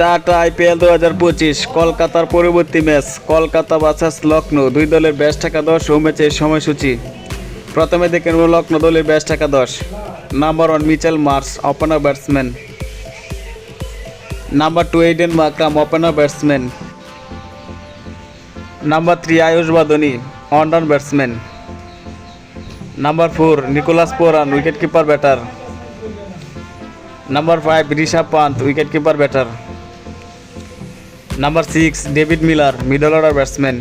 Start IPL দু হাজার পঁচিশ, কলকাতার পরবর্তী ম্যাচ, কলকাতা বাসাস লখনৌ, দুই দলের ব্যাস টাকা দশ ও ম্যাচের সময়সূচি। প্রথমে দেখে নেব লখনৌ দলের ব্যাস টাকা দশ। Number one Mitchell Marsh opener batsman number two Aiden Markram opener batsman number three Ayush Badoni one down batsman number four Nicholas Pooran wicket keeper batter number five Rishabh Pant wicket keeper batter number six David Miller middle order batsman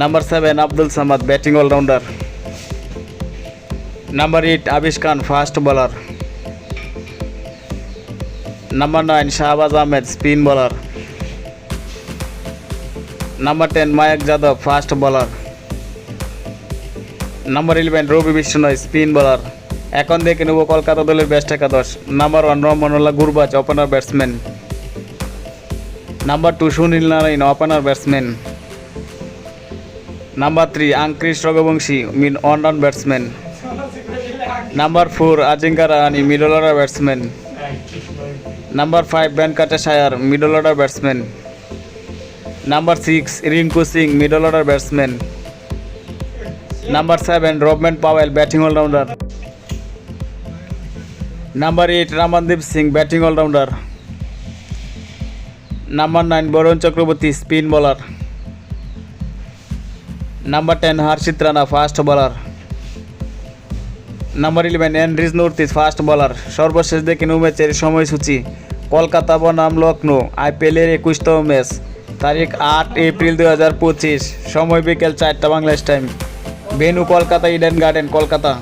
number seven Abdul Samad batting allrounder number eight Avesh Khan fast bowler number nine Shahbaz Ahmed spin bowler number ten Mayank Yadav fast bowler number eleven Ravi Bishnoi spin bowler এখন দেখে নেব কলকাতা দলের best একাদশ। Number one Rahmanullah Gurbaz opener batsman number two Sunil Narine opener batsman number three Angkrish Raghuvanshi mean on batsman number four Ajinkya Rahane middle order batsman number five Venkatesh Iyer middle order batsman number six Rinku Singh middle order batsman number seven Rovman Powell batting allrounder number eight Ramandeep Singh batting allrounder number nine Varun Chakravarthy spin bowler number ten Harshit Rana fast bowler number eleven Anrich Nortje fast bowler সর্বশেষ দেখে নৌ ম্যাচের সময়সূচি, কলকাতা বনাম লখনৌ আইপিএলের একুশতম match, তারিখ আট April দু হাজার পঁচিশ, সময় বিকেল চারটা Bangladesh time venue Kolkata Eden Garden, Kolkata.